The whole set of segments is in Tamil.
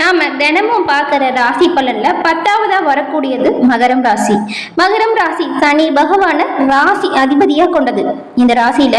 நாம தினமும் பார்க்குற ராசி பலன்ல பத்தாவதா வரக்கூடியது மகரம் ராசி. மகரம் ராசி சனி பகவான ராசி அதிபதியா கொண்டது. இந்த ராசியில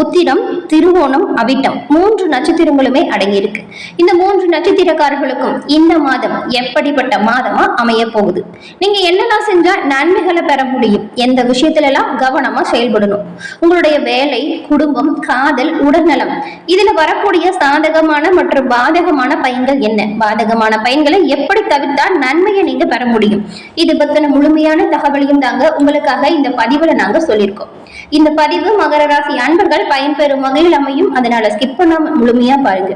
உத்திரம் திருவோணம் அவிட்டம் மூன்று நட்சத்திரங்களுமே அடங்கியிருக்கு. இந்த மூன்று நட்சத்திரக்காரர்களுக்கும் இந்த மாதம் எப்படிப்பட்ட மாதமா அமைய போகுது? நீங்க என்னெல்லாம் செஞ்சா நன்மைகளை பெற முடியும்? எந்த விஷயத்துல எல்லாம் கவனமா செயல்படணும்? உங்களுடைய வேலை குடும்பம் காதல் உடல்நலம் இதுல வரக்கூடிய சாதகமான மற்றும் பாதகமான பயன்கள் என்ன? பாதகமான பயன்களை எப்படி தவிர்த்தால் நன்மையை நீங்க பெற முடியும்? இது பத்தின முழுமையான தகவலையும் தாங்க உங்களுக்காக இந்த பதிவுல நாங்க சொல்லியிருக்கோம். இந்த பதிவு மகர ராசி அன்பர்கள் பயன்பெறும் வகையில் அமையும். அதனால ஸ்கிப் பண்ணாம முழுமையா பாருங்க.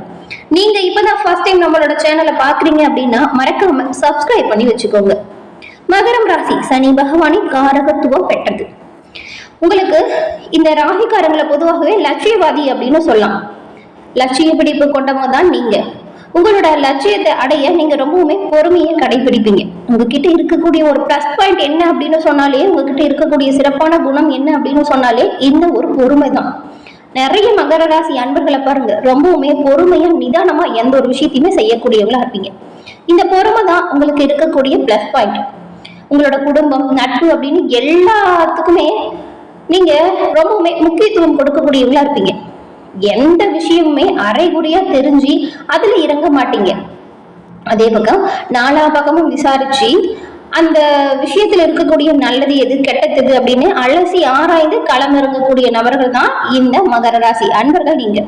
நீங்க இப்பதான் ஃபர்ஸ்ட் டைம் நம்மளோட சேனலை பாக்குறீங்க அப்படின்னா மறக்காம சப்ஸ்கிரைப் பண்ணி வச்சுக்கோங்க. மகரம் ராசி சனி பகவானின் காரகத்துவம் பெற்றது. உங்களுக்கு இந்த ராசிக்காரங்களை பொதுவாகவே லட்சியவாதி அப்படின்னு சொல்லலாம். லட்சிய பிடிப்பு கொண்டவங்க தான் நீங்க. உங்களோட லட்சியத்தை அடைய நீங்க ரொம்பவுமே பொறுமையை கடைபிடிப்பீங்க. உங்ககிட்ட இருக்கக்கூடிய ஒரு ப்ளஸ் பாயிண்ட் என்ன அப்படின்னு சொன்னாலே உங்ககிட்ட இருக்கக்கூடிய சிறப்பான குணம் என்ன அப்படின்னு சொன்னாலே இந்த ஒரு பொறுமை தான் நிறைய மகர ராசி அன்பர்களை பாருங்க ரொம்பவுமே பொறுமையா நிதானமா எந்த ஒரு விஷயத்தையுமே செய்யக்கூடியவங்களா இருப்பீங்க. இந்த பொறுமை தான் உங்களுக்கு இருக்கக்கூடிய ப்ளஸ் பாயிண்ட் உங்களோட குடும்பம் நட்பு அப்படின்னு எல்லாத்துக்குமே நீங்க ரொம்பவுமே முக்கியத்துவம் கொடுக்கக்கூடியவங்களா இருப்பீங்க. எந்த விஷயமுமே அரைகுறையா தெரிஞ்சு அதுல இறங்க மாட்டீங்க. அதே பக்கம் நாலா பக்கமும் விசாரிச்சு அந்த விஷயத்துல இருக்கக்கூடிய நல்லது எது கெட்டது அப்படின்னு அலசி ஆராய்ந்து களமிறங்கக்கூடிய நபர்கள் தான் இந்த மகர ராசி. அன்பர்கள் நீங்க.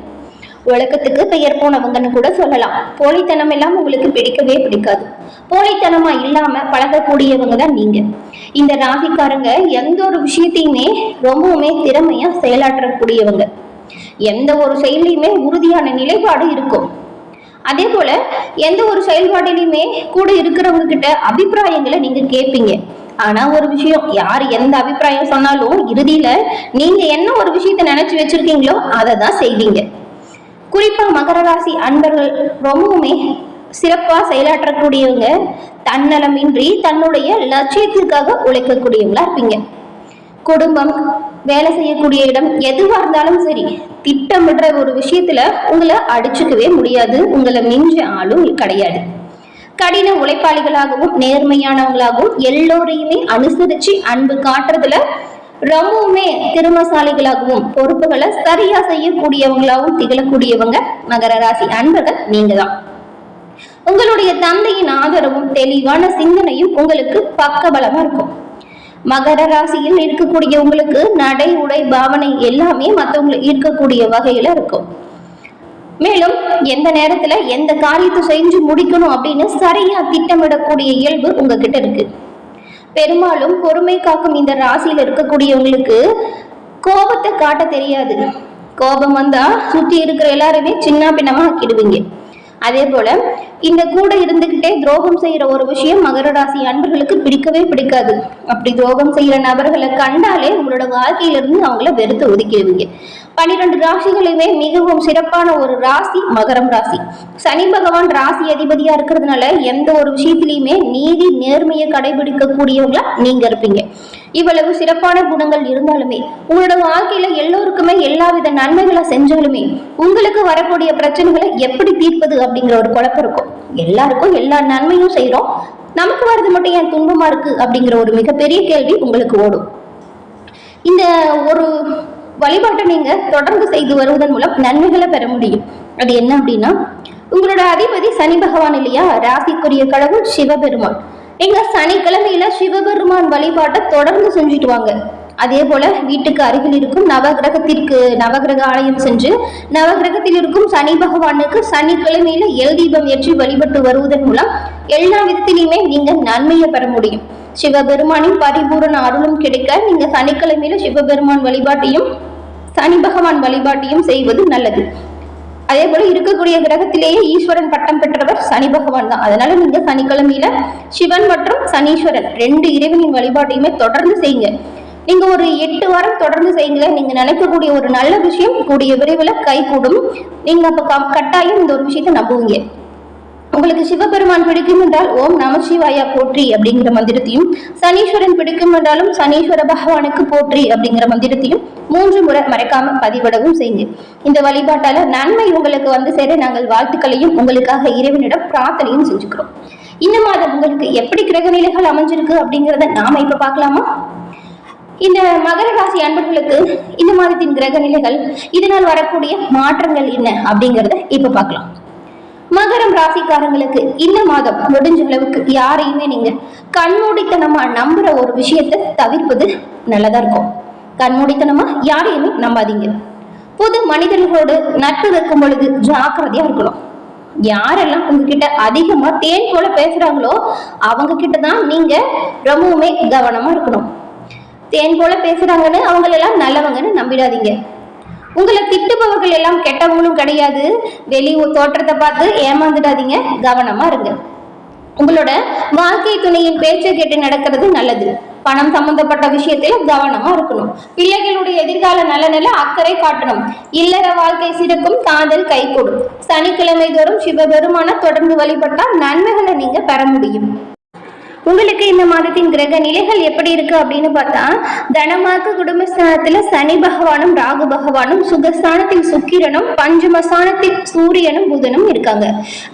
உலகத்துக்கு பெயர் போனவங்கன்னு கூட சொல்லலாம். போலித்தனம் எல்லாம் உங்களுக்கு பிடிக்கவே பிடிக்காது. போலித்தனமா இல்லாம பழகக்கூடியவங்க தான் நீங்க. இந்த ராசிக்காரங்க எந்த ஒரு விஷயத்தையுமே ரொம்பவுமே திறமையா செயலாற்றக்கூடியவங்க. எந்த ஒரு செயலையுமே உறுதியான நிலைப்பாடு இருக்கும். அதே போல எந்த ஒரு செயல்பாட்டிலையுமே கூட இருக்கிறவங்க கிட்ட அபிப்பிராயங்களை நீங்க கேட்பீங்க ஆனா ஒரு விஷயம் யார் எந்த அபிப்பிராயம் சொன்னாலும் இறுதியில நீங்க என்ன ஒரு விஷயத்த நினைச்சு வச்சிருக்கீங்களோ அதை தான் செய்வீங்க. குறிப்பா மகர ராசி அன்பர்கள் ரொம்பவுமே சிறப்பா செயலாற்றக்கூடியவங்க தன்னலமின்றி தன்னுடைய லட்சியத்திற்காக உழைக்கக்கூடியவங்களா இருப்பீங்க. குடும்பம் வேலை செய்யக்கூடிய இடம் எதுவாக இருந்தாலும் சரி திட்டமிடுற ஒரு விஷயத்துல உங்களை அடிச்சுக்கவே முடியாது. உங்களை மிஞ்ச ஆளும் கிடையாது. கடின உழைப்பாளிகளாகவும் நேர்மையானவங்களாகவும் எல்லோரையுமே அனுசரிச்சு அன்பு காட்டுறதுல ரொம்பவுமே திறமசாலிகளாகவும் பொறுப்புகளை சரியா செய்யக்கூடியவங்களாகவும் திகழக்கூடியவங்க மகர ராசி அன்பர்கள் நீங்க தான். உங்களுடைய தந்தையின் ஆதரவும் தெளிவான சிந்தனையும் உங்களுக்கு பக்கபலமா இருக்கும். மகர ராசியில் இருக்கக்கூடிய உங்களுக்கு நடை உடை பாவனை எல்லாமே மற்றவங்களை ஈர்க்கக்கூடிய வகையில இருக்கும். மேலும் எந்த நேரத்துல எந்த காரியத்தை செஞ்சு முடிக்கணும் அப்படின்னு சரியா திட்டமிடக்கூடிய இயல்பு உங்ககிட்ட இருக்கு. பெரும்பாலும் பொறுமை காக்கும் இந்த ராசியில் இருக்கக்கூடியவங்களுக்கு கோபத்தை காட்ட தெரியாது. கோபம் வந்தா சுத்தி இருக்கிற எல்லாருமே சின்ன பின்னமா ஆக்கிடுவீங்க. அதே போல இந்த கூட இருந்துகிட்டே துரோகம் செய்யற ஒரு விஷயம் மகர ராசி அன்பர்களுக்கு பிடிக்கவே பிடிக்காது. அப்படி துரோகம் செய்யற நபர்களை கண்டாலே உங்களோட வாழ்க்கையில இருந்து அவங்கள வெறுத்து ஒதுக்கிடுவீங்க. பனிரெண்டு ராசிகளுமே மிகவும் சிறப்பான ஒரு ராசி மகரம் ராசி. சனி பகவான் ராசி அதிபதியா இருக்கிறதுனால எந்த ஒரு விஷயத்திலையுமே நீதி நேர்மையை கடைபிடிக்கக்கூடியவங்களா நீங்க இருப்பீங்க. இவ்வளவு சிறப்பான குணங்கள் இருந்தாலுமே உங்களோட வாழ்க்கையில எல்லோருக்குமே எல்லாவித நன்மைகளை செஞ்சாலுமே உங்களுக்கு வரக்கூடிய பிரச்சனைகளை எப்படி தீர்ப்பது அப்படிங்கிற ஒரு குழப்பம் இருக்கும். எல்லாருக்கும் எல்லா நன்மையும் செய்றோம். நமக்கு வர்றது மட்டும் ஏன் துன்பமா இருக்கு? அப்படிங்கிற ஒரு மிகப்பெரிய கேள்வி உங்களுக்கு ஓடும். இந்த ஒரு வழிபாட்டை நீங்க தொடர்ந்து செய்து வருவதன் மூலம் நன்மைகளை பெற முடியும். அது என்ன அப்படின்னா உங்களோட அதிபதி சனி பகவான் இல்லையா? ராசிக்குரிய கடவுள் சிவபெருமான். நீங்க சனிக்கிழமையில சிவபெருமான் வழிபாட்டை தொடர்ந்து செஞ்சுட்டு வாங்க. அதே போல வீட்டுக்கு அருகில் இருக்கும் நவகிரகத்திற்கு நவகிரக ஆலயம் சென்று நவகிரகத்தில் இருக்கும் சனி பகவானுக்கு சனிக்கிழமையில எல் தீபம் ஏற்றி வழிபட்டு வருவதன் மூலம் எல்லா விதத்திலையுமே நீங்க நன்மையை பெற முடியும். சிவபெருமானின் பரிபூரண அருளும் கிடைக்க நீங்க சனிக்கிழமையில சிவபெருமான் வழிபாட்டையும் சனி பகவான் வழிபாட்டையும் செய்வது நல்லது. அதே போல இருக்கக்கூடிய கிரகத்திலேயே ஈஸ்வரன் பட்டம் பெற்றவர் சனி பகவான் தான். அதனால நீங்க சனிக்கிழமையில சிவன் மற்றும் சனீஸ்வரன் ரெண்டு இறைவனின் வழிபாட்டையுமே தொடர்ந்து செய்யுங்க. நீங்க ஒரு எட்டு வாரம் தொடர்ந்து செய்யுங்களேன் நீங்க நினைக்கக்கூடிய ஒரு நல்ல விஷயம் கூடிய விரைவில் கை கூடும் நீங்க அப்ப கட்டாயம் இந்த ஒரு விஷயத்தை நம்புவீங்க. உங்களுக்கு சிவபெருமான் பிடிக்கும் என்றால் ஓம் நமசிவாயா போற்றி அப்படிங்கிற மந்திரத்தையும் சனீஸ்வரன் பிடிக்கும் என்றாலும் சனீஸ்வர பகவானுக்கு போற்றி அப்படிங்கிற மந்திரத்தையும் மூன்று முறை மறைக்காம பதிவிடவும் செய்யுங்க. இந்த வழிபாட்டால நன்மை உங்களுக்கு வந்து சேர நாங்கள் வாழ்த்துக்களையும் உங்களுக்காக இறைவனிடம் பிரார்த்தனையும் செஞ்சுக்கிறோம். இந்த மாதம் உங்களுக்கு எப்படி கிரக நிலைகள் அமைஞ்சிருக்கு அப்படிங்கிறத நாம இப்ப பார்க்கலாமா? இந்த மகர ராசி அன்பர்களுக்கு இந்த மாதத்தின் கிரக நிலைகள் இதனால் வரக்கூடிய மாற்றங்கள் என்ன அப்படிங்கறத இப்ப பார்க்கலாம். மகரம் ராசிக்காரங்களுக்கு இந்த மாதம் முடிஞ்ச அளவுக்கு யாரையுமே நீங்க கண்மூடித்தனமா நம்புற ஒரு விஷயத்தை தவிர்ப்பது நல்லதா இருக்கும். கண்மூடித்தனமா யாரையுமே நம்பாதீங்க. புது மனிதர்களோடு நட்பு வைக்கும் பொழுது ஜாக்கிரதையா இருக்கணும். யாரெல்லாம் உங்ககிட்ட அதிகமா தேன் போல பேசுறாங்களோ அவங்க கிட்ட தான் நீங்க ரொம்பவுமே கவனமா இருக்கணும். தேன் போல பேசுறாங்கன்னு அவங்களெல்லாம் நல்லவங்கன்னு நம்பிடாதீங்க. உங்களை திட்டுபவர்கள் எல்லாம் கெட்டவங்களும் கிடையாது. வெளி தோற்றத்தை பார்த்து ஏமாந்துடாதீங்க. கவனமா இருங்க. உங்களோட வாழ்க்கை துணையின் பேச்சை கேட்டு நடக்கிறது நல்லது. பணம் சம்பந்தப்பட்ட விஷயத்துல கவனமா இருக்கணும். பிள்ளைகளுடைய எதிர்கால நலனில அக்கறை காட்டணும். இல்லற வாழ்க்கை சிறக்கும் காதல் கைகூடும் சனிக்கிழமை தோறும் சிவபெருமான தொடர்ந்து வழிபட்டால் நன்மைகளை நீங்க பெற முடியும். உங்களுக்கு இந்த மாதத்தின் கிரக நிலைகள் எப்படி இருக்கு அப்படின்னு பார்த்தா தனமாக்கு குடும்பஸ்தானத்துல சனி பகவானும் ராகு பகவானும் சுகஸ்தானத்தில் சுக்கிரனும் பஞ்சமஸ்தானத்தில் சூரியனும் புதனும் இருக்காங்க.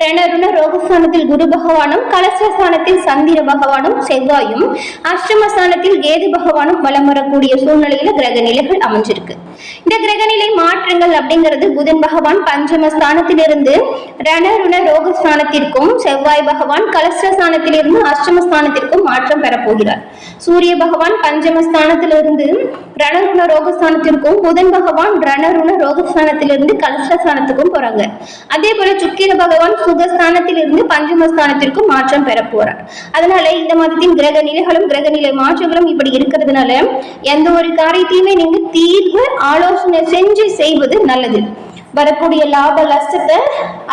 ரணருண ரோகஸ்தானத்தில் குரு பகவானும் கலசஸ்தானத்தில் சந்திர பகவானும் செவ்வாயும் அஷ்டமஸ்தானத்தில் கேது பகவானும் வலம் வரக்கூடிய சூழ்நிலையில கிரக நிலைகள் அமைஞ்சிருக்கு. இந்த கிரகநிலை மாற்றங்கள் அப்படிங்கிறது புதன் பகவான் பஞ்சமஸ்தானத்திலிருந்து ரணருண ரோகஸ்தானத்திற்கும் செவ்வாய் பகவான் கலஸ்டஸ்தானத்திலிருந்து அஷ்டமஸ்தானத்திற்கும் மாற்றம் பெறப்போகிறார். சூரிய பகவான் பஞ்சமஸ்தானத்திலிருந்து ரணருண ரோகஸ்தானத்திற்கும் புதன் பகவான் ரணருண ரோகஸ்தானத்திலிருந்து கலஸ்டஸ்தானத்துக்கும் போறாங்க. அதே போல சுக்கிர பகவான் சுகஸ்தானத்திலிருந்து பஞ்சமஸ்தானத்திற்கும் மாற்றம் பெற போறார் அதனால இந்த மாதத்தின் கிரக நிலைகளும் கிரக நிலை மாற்றங்களும் இப்படி இருக்கிறதுனால எந்த ஒரு காரியத்தையுமே நீங்க தீர்வு ஆலோசனை செஞ்சு செய்வது நல்லது. வரக்கூடிய லாப நஷ்டத்தை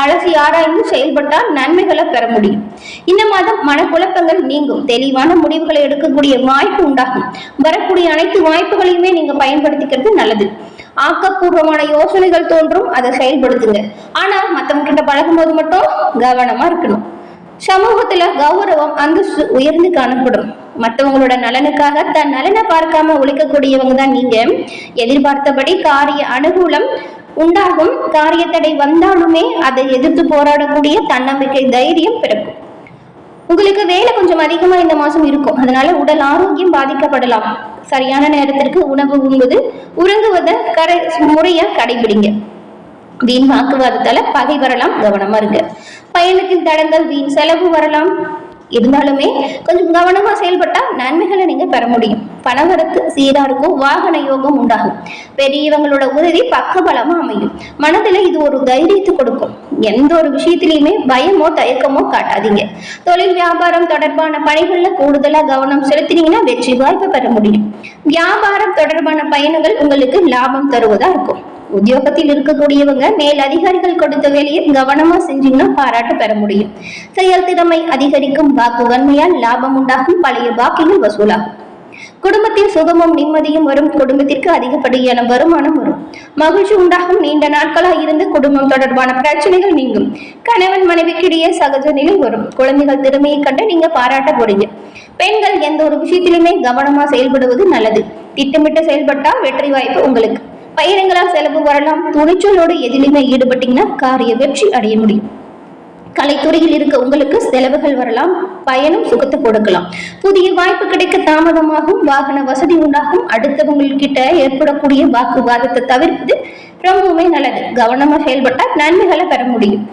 அலசி ஆராய்ந்து செயல்பட்டால் நன்மைகளை பெற முடியும். இந்த மாதம் மனக்குழப்பங்கள் நீங்கும். தெளிவான முடிவுகளை எடுக்கக்கூடிய வாய்ப்பு உண்டாகும். வரக்கூடிய அனைத்து வாய்ப்புகளையுமே நீங்க பயன்படுத்திக்கிறது நல்லது. ஆக்கப்பூர்வமான யோசனைகள் தோன்றும். அதை செயல்படுத்துங்க. ஆனா மத்தவங்க கிட்ட பழகும் போது மட்டும் கவனமா இருக்கணும். சமூகத்துல கௌரவம் அந்தஸ்து உயர்ந்து காணப்படும். மற்றவங்களோட நலனுக்காக தன் நலனை பார்க்காம உழைக்கக்கூடியவங்க தான் நீங்க. எதிர்பார்த்தபடி காரிய அனுகூலம் உண்டாகும் காரியத்தடை வந்தாலுமே அதை எதிர்த்து போராடக்கூடிய தன்னம்பிக்கை தைரியம் பிறக்கும். உங்களுக்கு வேலை கொஞ்சம் அதிகமா இந்த மாசம் இருக்கும். அதனால உடல் ஆரோக்கியம் பாதிக்கப்படலாம். சரியான நேரத்திற்கு உணவு உண்பது உறங்குவதை கரை முறையா கடைபிடிங்க. வீண் வாக்குவாதத்தால பகை வரலாம் கவனமா இருங்க. பயணத்தின் தடங்கள் வீண் செலவு வரலாம். இருந்தாலுமே கொஞ்சம் கவனமா செயல்பட்டா நன்மைகளை நீங்க பெற முடியும். பணவரத்து சீரா இருக்கும் வாகன யோகம் உண்டாகும். பெரியவங்களோட உதவி பக்கபலமாக அமையும். மனதுல இது ஒரு தைரியத்தை கொடுக்கும். எந்த ஒரு விஷயத்திலையுமே பயமோ தயக்கமோ காட்டாதீங்க. தொழில் வியாபாரம் தொடர்பான பணிகள்ல கூடுதலா கவனம் செலுத்தினீங்கன்னா வெற்றி வாய்ப்பை பெற முடியும். வியாபாரம் தொடர்பான பயணங்கள் உங்களுக்கு லாபம் தருவதா இருக்கும். உத்தியோகத்தில் இருக்கக்கூடியவங்க மேல் அதிகாரிகள் கொடுத்த வேலையை கவனமா செஞ்சீங்கன்னா பாராட்டு பெற முடியும். செயல் திறமை அதிகரிக்கும் வாக்கு வன்மையால் லாபம் உண்டாகும் பழைய பாக்கிகள் வசூலாகும். குடும்பத்தில் சுகமும் நிம்மதியும் வரும் குடும்பத்திற்கு அதிகப்படியான வருமானம் வரும். மகிழ்ச்சி உண்டாகும் நீண்ட நாட்களாக இருந்து குடும்பம் தொடர்பான பிரச்சனைகள் நீங்கும். கணவன் மனைவிக்கிடையே சகஜ நிலை வரும். குழந்தைகள் திறமையை கண்டு நீங்க பாராட்ட போறீங்க. பெண்கள் எந்த ஒரு விஷயத்திலுமே கவனமா செயல்படுவது நல்லது. திட்டமிட்டு செயல்பட்டா வெற்றி வாய்ப்பு உங்களுக்கு. பயணங்களால் செலவு வரலாம் துணிச்சலோடு எதிலுமே ஈடுபட்டீங்கன்னா காரிய வெற்றி அடைய முடியும். கலைத்துறையில் இருக்க உங்களுக்கு செலவுகள் வரலாம் பயணம் சுகத்தை கொடுக்கலாம். புதிய வாய்ப்பு கிடைக்க தாமதமாகும் வாகன வசதி உண்டாகும். அடுத்தவங்கக்கிட்ட ஏற்படக்கூடிய வாக்குவாதத்தை தவிர்ப்பது ரொம்பவுமே நல்லது. கவனமா செயல்பட்டால் நன்மைகளை பெற முடியும்.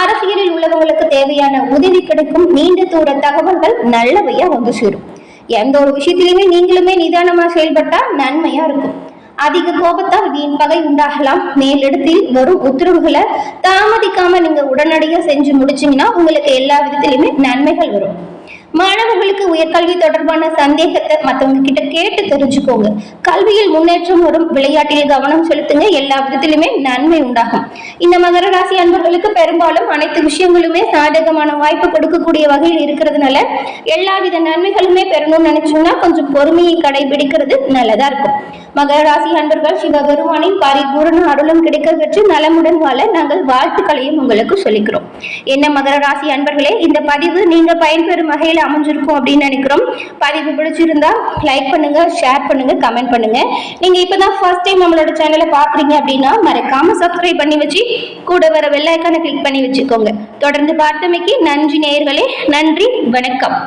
அரசியலில் உள்ளவங்களுக்கு தேவையான உதவி கிடைக்கும். நீண்ட தூர தகவல்கள் நல்லவையா வந்து சேரும். எந்த ஒரு விஷயத்திலுமே நீங்களுமே நிதானமா செயல்பட்டா நன்மையா இருக்கும். அதிக கோபத்தால் வீண் பகை உண்டாகலாம். மேலிடத்தில் வரும் உத்தரவுகளை தாமதிக்காம நீங்க உடனடியா செஞ்சு முடிச்சீங்கன்னா உங்களுக்கு எல்லா விதத்திலுமே நன்மைகள் வரும். மாணவர்களுக்கு உயர்கல்வி தொடர்பான சந்தேகத்தை மற்றவங்க கிட்ட கேட்டு தெரிஞ்சுக்கோங்க. கல்வியில் முன்னேற்றம் வரும். விளையாட்டிலே கவனம் செலுத்துங்க. எல்லா விதத்திலுமே நன்மை உண்டாகும். இந்த மகர ராசி அன்பர்களுக்கு பெரும்பாலும் அனைத்து விஷயங்களுமே சாதகமான வாய்ப்பு கொடுக்கக்கூடிய வகையில் இருக்கிறதுனால எல்லா வித நன்மைகளுமே பெறணும்னு நினைச்சோம்னா கொஞ்சம் பொறுமையை கடைபிடிக்கிறது நல்லதா இருக்கும். மகர ராசி அன்பர்கள் சிவபெருமானின் பரிபூரண அருளும் கிடைக்க பெற்று நலமுடன் வாழ நாங்கள் வாழ்த்துக்களையும் உங்களுக்கு சொல்லிக்கிறோம். என்ன மகர ராசி அன்பர்களே இந்த பதிவு நீங்க பயன்பெறும் வகையில் வகையில் அமைஞ்சிருக்கும் அப்படின்னு நினைக்கிறோம். பதிவு பிடிச்சிருந்தா லைக் பண்ணுங்க ஷேர் பண்ணுங்க கமெண்ட் பண்ணுங்க. நீங்க இப்பதான் ஃபர்ஸ்ட் டைம் நம்மளோட சேனலை பாக்குறீங்க அப்படின்னா மறக்காம சப்ஸ்கிரைப் பண்ணி வச்சு கூட வர வெள்ளைக்கான கிளிக் பண்ணி வச்சுக்கோங்க. தொடர்ந்து பார்த்தமைக்கு நன்றி நேயர்களே நன்றி வணக்கம்.